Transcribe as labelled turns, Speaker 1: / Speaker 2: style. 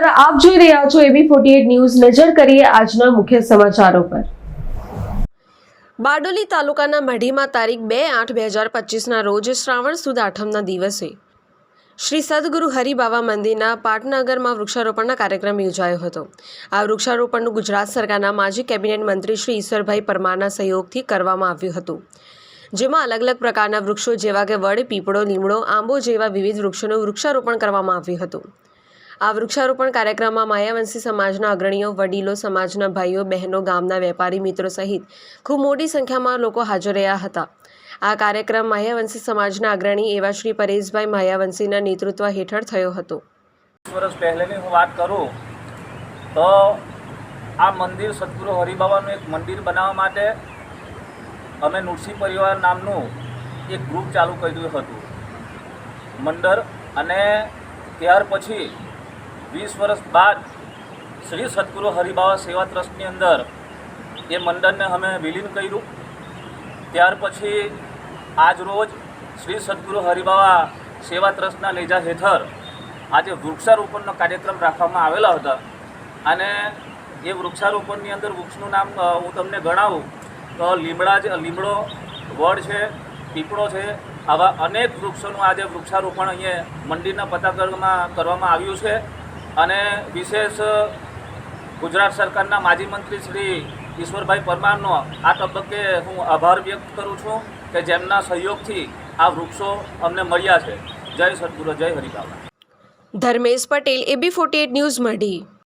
Speaker 1: રહ્યા છો એબી forty news. નજર કરીએ આજના મુખ્ય સમાચારો પર. બારડોલી તાલુકાના મઢીમાં તારીખ બે આઠ બે હજાર પચીસના રોજ શ્રાવણ સુદ આઠમના દિવસે શ્રી સદગુરુ હરિબાબા મંદિરના પાટનગરમાં વૃક્ષારોપણના કાર્યક્રમ યોજાયો હતો. આ વૃક્ષારોપણનું ગુજરાત સરકારના માજી કેબિનેટ મંત્રી શ્રી ઈશ્વરભાઈ પરમારના સહયોગથી કરવામાં આવ્યું હતું. જેમાં અલગ અલગ પ્રકારના વૃક્ષો જેવા કે વડ, પીપળો, લીમડો, આંબો જેવા વિવિધ વૃક્ષોનું વૃક્ષારોપણ કરવામાં આવ્યું હતું. આ વૃક્ષારોપણ કાર્યક્રમમાં માયાવંશી સમાજના અગ્રણીઓ, વડીલો, સમાજના ભાઈઓ, બહેનો, ગામના વેપારી, મિત્રો સહિત ખૂબ મોટી સંખ્યામાં લોકો હાજર રહ્યા હતા. આ કાર્યક્રમ માયાવંશી સમાજના અગ્રણી એવા શ્રી પરેશભાઈ માયાવંશીના નેતૃત્વ હેઠળ થયો હતો.
Speaker 2: વર્ષ પહેલેની હું વાત કરું, તો આ મંદિર સદગુરુ હરિબાબાનું એક મંદિર બનાવવા માટે અમે નૃસિંહ પરિવાર નામનું એક ગ્રુપ ચાલુ કર્યું હતું. મંડળ અને ત્યાર પછી વીસ વર્ષ બાદ શ્રી સદગુરુ હરિભાવા સેવા ટ્રસ્ટની અંદર એ મંડળને અમે વિલીન કર્યું. ત્યાર પછી આજ રોજ શ્રી સદગુરુ હરિભાવા સેવા ટ્રસ્ટના લેજા હેઠળ આજે વૃક્ષારોપણનો કાર્યક્રમ રાખવામાં આવેલા હતા. અને એ વૃક્ષારોપણની અંદર વૃક્ષનું નામ હું તમને ગણાવું તો લીમડા છે, લીમડો, વડ છે, પીપળો છે, આવા અનેક વૃક્ષોનું આજે વૃક્ષારોપણ અહીંયા મંદિરના પતાગઢમાં કરવામાં આવ્યું છે. અને વિશેષ ગુજરાત સરકારના માજી મંત્રી શ્રી ઈશ્વરભાઈ પરમારનો આ તબક્કે હું આભાર વ્યક્ત કરું છું કે જેમના સહયોગથી આ વૃક્ષો અમને મળ્યા છે. જય સદગુરુ, જય Haribaba
Speaker 1: Dharmesh Patel, AB forty news Madhi.